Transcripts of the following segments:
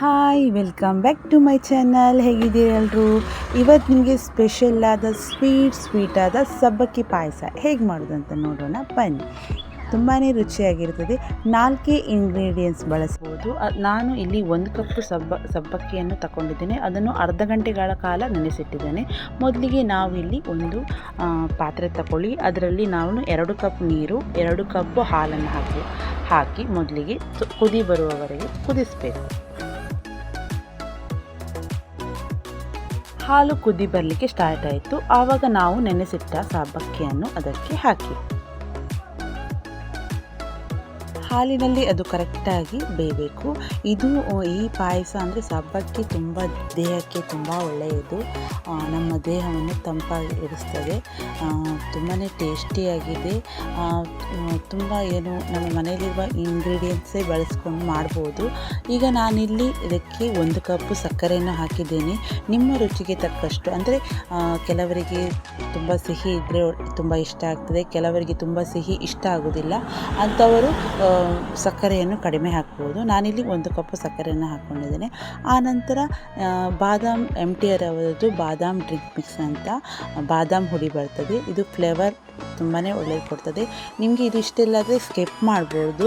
Hi welcome back to my channel ಹೇಗಿದ್ದೀರಿ ಎಲ್ಲರೂ ಇವತ್ತು ನಿಮಗೆ ಸ್ಪೆಷಲ್ ಆದ ಸ್ವೀಟ್ ಸ್ವೀಟ್ ಆದ ಸಬ್ಬಕ್ಕಿ ಪಾಯಸ. ಹೇಗೆ ಮಾಡೋದಂತ ನೋಡೋಣ, ಬನ್ನಿ. ತುಂಬಾ ರುಚಿಯಾಗಿರ್ತದೆ. ನಾಲ್ಕೇ ಇಂಗ್ರೀಡಿಯೆಂಟ್ಸ್ ಬಳಸ್ಬೋದು. ನಾನು ಇಲ್ಲಿ ಒಂದು ಕಪ್ ಸಬ್ಬ, ಸಬ್ಬಕ್ಕಿಯನ್ನು ತಗೊಂಡಿದ್ದೇನೆ ಅದನ್ನು ಅರ್ಧ ಗಂಟೆಗಳ ಕಾಲ ನೆನೆಸಿಟ್ಟಿದ್ದೇನೆ. ಮೊದಲಿಗೆ ನಾವು ಇಲ್ಲಿ ಒಂದು ಪಾತ್ರೆ ತಗೊಳ್ಳಿ ಅದರಲ್ಲಿ ನಾವು ಎರಡು ಕಪ್ ನೀರು, ಎರಡು ಕಪ್ ಹಾಲನ್ನು ಹಾಕಿ ಹಾಕಿ ಮೊದಲಿಗೆ ಕುದಿ ಬರುವವರೆಗೆ ಕುದಿಸಬೇಕು. ಹಾಲು ಕುದಿ ಬರಲಿಕ್ಕೆ ಸ್ಟಾರ್ಟ್ ಆಯಿತು. ಆವಾಗ ನಾವು ನೆನೆಸಿಟ್ಟ ಸಬ್ಬಕ್ಕಿಯನ್ನು ಅದಕ್ಕೆ ಹಾಕಿ. ಹಾಲಿನಲ್ಲಿ ಅದು ಕರೆಕ್ಟಾಗಿ ಬೇಯಬೇಕು. ಇದು ಈ ಪಾಯಸ ಅಂದರೆ ಸಬ್ಬಕ್ಕಿ ತುಂಬ ದೇಹಕ್ಕೆ ತುಂಬ ಒಳ್ಳೆಯದು. ನಮ್ಮ ದೇಹವನ್ನು ತಂಪಾಗಿ ಇರಿಸ್ತದೆ ತುಂಬಾ ಟೇಸ್ಟಿಯಾಗಿದೆ. ತುಂಬ ಏನು, ನಮ್ಮ ಮನೆಯಲ್ಲಿರುವ ಇಂಗ್ರೀಡಿಯೆಂಟ್ಸೇ ಬಳಸ್ಕೊಂಡು ಮಾಡ್ಬೋದು. ಈಗ ನಾನಿಲ್ಲಿ ಇದಕ್ಕೆ ಒಂದು ಕಪ್ಪು ಸಕ್ಕರೆಯನ್ನು ಹಾಕಿದ್ದೇನೆ. ನಿಮ್ಮ ರುಚಿಗೆ ತಕ್ಕಷ್ಟು, ಅಂದರೆ ಕೆಲವರಿಗೆ ತುಂಬ ಸಿಹಿ ಇದ್ದರೆ ತುಂಬ ಇಷ್ಟ ಆಗ್ತದೆ. ಕೆಲವರಿಗೆ ತುಂಬ ಸಿಹಿ ಇಷ್ಟ ಆಗೋದಿಲ್ಲ. ಅಂಥವರು ಸಕ್ಕರೆಯನ್ನು ಕಡಿಮೆ ಹಾಕ್ಬೋದು. ನಾನಿಲ್ಲಿ ಒಂದು ಕಪ್ ಸಕ್ಕರೆಯನ್ನು ಹಾಕ್ಕೊಂಡಿದ್ದೇನೆ ಆನಂತರ ಬಾದಾಮ್ ಎಂ ಟಿ ಆರ್ ಅವರದ್ದು ಬಾದಾಮ್ ಡ್ರಿಂಕ್ ಮಿಕ್ಸ್ ಅಂತ ಬಾದಾಮ್ ಹುಡಿ ಬರ್ತದೆ. ಇದು ಫ್ಲೇವರ್ ತುಂಬಾ ಒಳ್ಳೆಯದು ಕೊಡ್ತದೆ. ನಿಮಗೆ ಇದು ಇಷ್ಟೆಲ್ಲಾದರೆ ಸ್ಕಿಪ್ ಮಾಡ್ಬೋದು.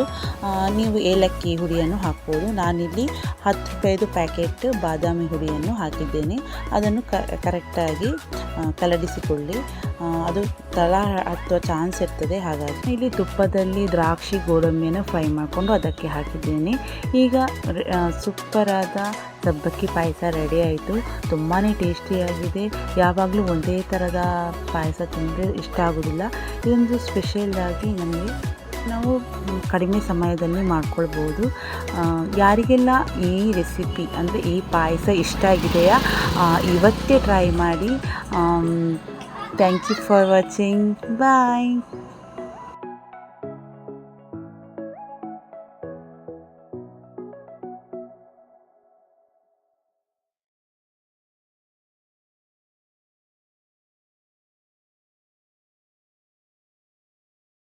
ನೀವು ಏಲಕ್ಕಿ ಹುಡಿಯನ್ನು ಹಾಕ್ಬೋದು. ನಾನಿಲ್ಲಿ ಹತ್ತು ರೂಪಾಯಿದು ಪ್ಯಾಕೆಟ್ ಬಾದಾಮಿ ಹುಡಿಯನ್ನು ಹಾಕಿದ್ದೇನೆ. ಅದನ್ನು ಕರೆಕ್ಟಾಗಿ ಕಲಡಿಸಿಕೊಳ್ಳಿ ಅದು ತಳ ಹತ್ತುವ ಚಾನ್ಸ್ ಇರ್ತದೆ. ಹಾಗಾಗಿ ಇಲ್ಲಿ ತುಪ್ಪದಲ್ಲಿ ದ್ರಾಕ್ಷಿ ಗೋಡಂಬಿಯನ್ನು ಫ್ರೈ ಮಾಡಿಕೊಂಡು ಅದಕ್ಕೆ ಹಾಕಿದ್ದೀನಿ. ಈಗ ಸೂಪರಾದ ಸಬ್ಬಕ್ಕಿ ಪಾಯಸ ರೆಡಿ ಆಯಿತು. ತುಂಬಾ ಟೇಸ್ಟಿಯಾಗಿದೆ ಯಾವಾಗಲೂ ಒಂದೇ ಥರದ ಪಾಯಸ ತಿಂದರೆ ಇಷ್ಟ ಆಗೋದಿಲ್ಲ. ಇದೊಂದು ಸ್ಪೆಷಲ್ಲಾಗಿ ನಮಗೆ ನಾವು ಕಡಿಮೆ ಸಮಯದಲ್ಲಿ ಮಾಡ್ಕೊಳ್ಬೋದು. ಯಾರಿಗೆಲ್ಲ ಈ ರೆಸಿಪಿ ಅಂದರೆ ಈ ಪಾಯಸ ಇಷ್ಟ ಆಗಿದೆಯಾ ಇವತ್ತೇ ಟ್ರೈ ಮಾಡಿ. Thank you for watching bye